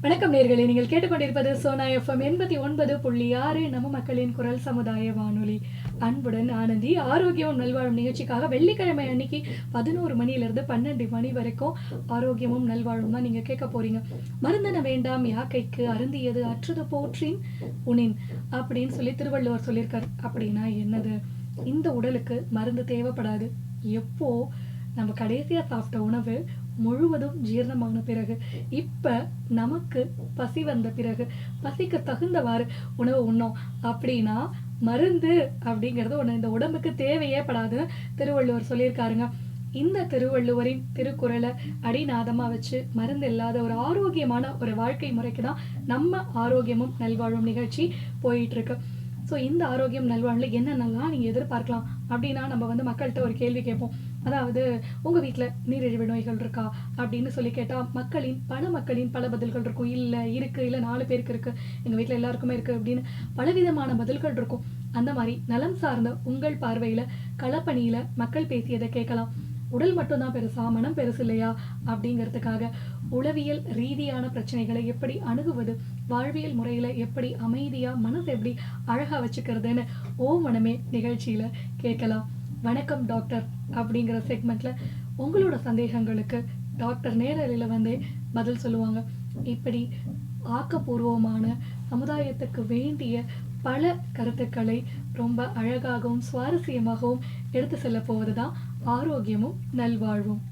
வணக்கம் நேர்களே. நீங்கள் கேட்டுக்கொண்டிருப்பது சோனா எஃப்எம் எண்பத்தி ஒன்பது புள்ளி ஆறு நம்ம மக்களின் குரல் சமுதாய வானொலி. அன்புடன் ஆனந்தி ஆரோக்கியம் நல்வாழும் நிகழ்ச்சிக்காக வெள்ளிக்கிழமை அன்னைக்கு பதினோரு மணியிலிருந்து பன்னெண்டு மணி வரைக்கும் ஆரோக்கியமும் நல்வாழும் தான் நீங்கள் கேட்க போறீங்க. மருந்தன வேண்டாம் யாக்கைக்கு அருந்தியது அற்றது போற்றின் உனின் அப்படின்னு சொல்லி திருவள்ளுவர் சொல்லியிருக்கார். அப்படின்னா என்னது? இந்த உடலுக்கு மருந்து தேவைப்படாது. எப்போ நம்ம கடைசியா சாப்பிட்ட உணவு முழுவதும் ஜீரணமான பிறகு இப்போ நமக்கு பசி வந்த பிறகு பசிக்கு தகுந்தவாறு உணவு உண்ணோம். அப்படின்னா மருந்து அப்படிங்கிறது ஒண்ணு இந்த உடம்புக்கு தேவையே படாதுன்னு திருவள்ளுவர் சொல்லியிருக்காருங்க. இந்த திருவள்ளுவரின் திருக்குறளை அடிநாதமா வச்சு மருந்து இல்லாத ஒரு ஆரோக்கியமான ஒரு வாழ்க்கை முறைக்கு தான் நம்ம ஆரோக்கியமும் நல்வாழும் நிகழ்ச்சி போயிட்டு இருக்கு. ஸோ இந்த ஆரோக்கியம் நல்வாழ்வில் என்னென்னலாம் நீங்கள் எதிர்பார்க்கலாம் அப்படின்னா நம்ம வந்து மக்கள்கிட்ட ஒரு கேள்வி கேட்போம். அதாவது உங்கள் வீட்டில் நீரிழிவு நோய்கள் இருக்கா? அப்படின்னு சொல்லி கேட்டால் மக்களின் பல மக்களின் பல பதில்கள் இருக்கும். இல்லை இருக்குது இல்லை நாலு பேருக்கு இருக்குது எங்கள் வீட்டில் எல்லாருக்குமே இருக்குது அப்படின்னு பலவிதமான பதில்கள் இருக்கும். அந்த மாதிரி நலம் சார்ந்த உங்கள் பார்வையில் களப்பணியில் மக்கள் பேசியதை கேட்கலாம். உடல் மட்டும்தான் பெருசா மனம் பெருசு இல்லையா? அப்படிங்கிறதுக்காக உளவியல் ரீதியான பிரச்சனைகளை எப்படி அணுகுவது வாழ்வியல் முறையில எப்படி அமைதியா மனசை எப்படி அழகா வச்சுக்கிறதுன்னு ஓ மனமே நிகழ்ச்சியில கேட்கலாம். வணக்கம் டாக்டர் அப்படிங்கிற செக்மெண்ட்ல உங்களோட சந்தேகங்களுக்கு டாக்டர் நேரலையில் வந்து பதில் சொல்லுவாங்க. இப்படி ஆக்கப்பூர்வமான சமுதாயத்துக்கு வேண்டிய பல கருத்துக்களை ரொம்ப அழகாகவும் சுவாரஸ்யமாகவும் எடுத்து செல்ல போவது தான் ஆரோக்கியமும் நல்வாழ்வும்.